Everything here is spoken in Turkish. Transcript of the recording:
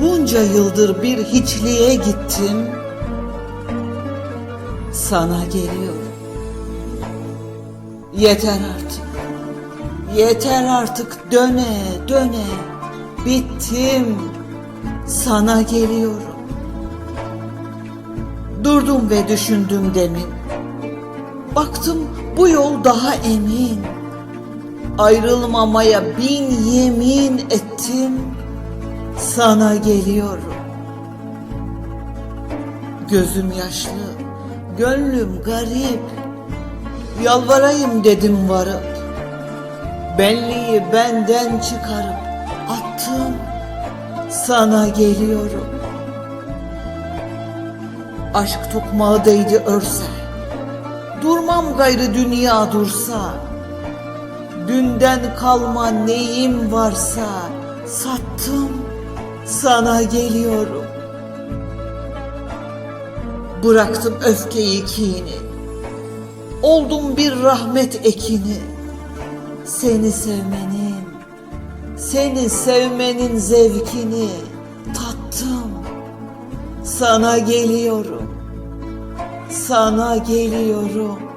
Bunca yıldır bir hiçliğe gittim. Sana geliyorum. Yeter artık. Yeter artık döne döne. Bittim. Sana geliyorum. Durdum ve düşündüm demin. Baktım bu yol daha emin. Ayrılmamaya bin yemin ettim. Sana geliyorum. Gözüm yaşlı, gönlüm garip. Yalvarayım dedim varıp. Benliği benden çıkarıp attım. Sana geliyorum. Aşk tokmağı değdi örse. Durmam gayrı dünya dursa. Dünden kalma neyim varsa sattım sana geliyorum. Bıraktım öfkeyi kini. Oldum bir rahmet ekini. Seni sevmenin, seni sevmenin zevkini tattım. Sana geliyorum. Sana geliyorum.